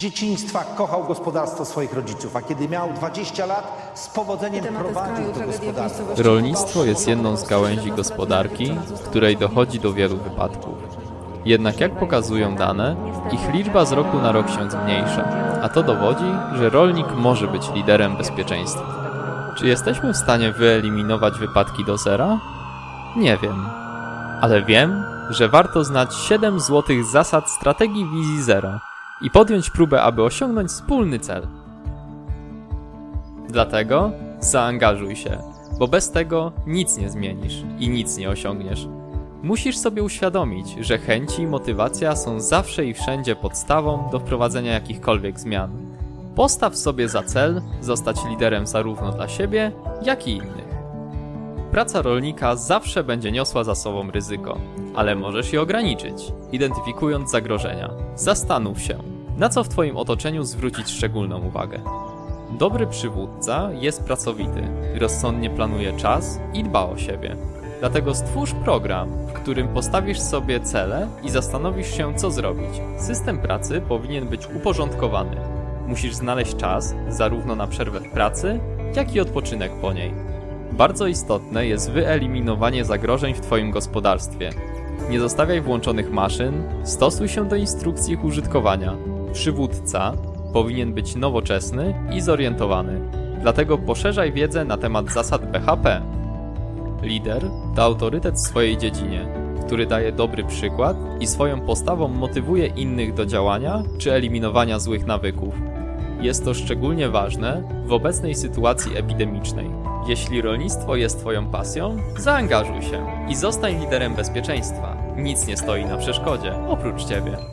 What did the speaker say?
dzieciństwa kochał gospodarstwo swoich rodziców, a kiedy miał 20 lat, z powodzeniem prowadził to gospodarstwo. Rolnictwo jest jedną z gałęzi gospodarki, w której dochodzi do wielu wypadków. Jednak jak pokazują dane, ich liczba z roku na rok się zmniejsza, a to dowodzi, że rolnik może być liderem bezpieczeństwa. Czy jesteśmy w stanie wyeliminować wypadki do zera? Nie wiem. Ale wiem, że warto znać 7 złotych zasad strategii wizji zero i podjąć próbę, aby osiągnąć wspólny cel. Dlatego zaangażuj się, bo bez tego nic nie zmienisz i nic nie osiągniesz. Musisz sobie uświadomić, że chęci i motywacja są zawsze i wszędzie podstawą do wprowadzenia jakichkolwiek zmian. Postaw sobie za cel zostać liderem zarówno dla siebie, jak i innych. Praca rolnika zawsze będzie niosła za sobą ryzyko, ale możesz je ograniczyć, identyfikując zagrożenia. Zastanów się, na co w Twoim otoczeniu zwrócić szczególną uwagę. Dobry przywódca jest pracowity, rozsądnie planuje czas i dba o siebie. Dlatego stwórz program, w którym postawisz sobie cele i zastanowisz się, co zrobić. System pracy powinien być uporządkowany. Musisz znaleźć czas zarówno na przerwę w pracy, jak i odpoczynek po niej. Bardzo istotne jest wyeliminowanie zagrożeń w Twoim gospodarstwie. Nie zostawiaj włączonych maszyn, stosuj się do instrukcji ich użytkowania. Przywódca powinien być nowoczesny i zorientowany. Dlatego poszerzaj wiedzę na temat zasad BHP. Lider to autorytet w swojej dziedzinie, który daje dobry przykład i swoją postawą motywuje innych do działania czy eliminowania złych nawyków. Jest to szczególnie ważne w obecnej sytuacji epidemicznej. Jeśli rolnictwo jest Twoją pasją, zaangażuj się i zostań liderem bezpieczeństwa. Nic nie stoi na przeszkodzie, oprócz Ciebie.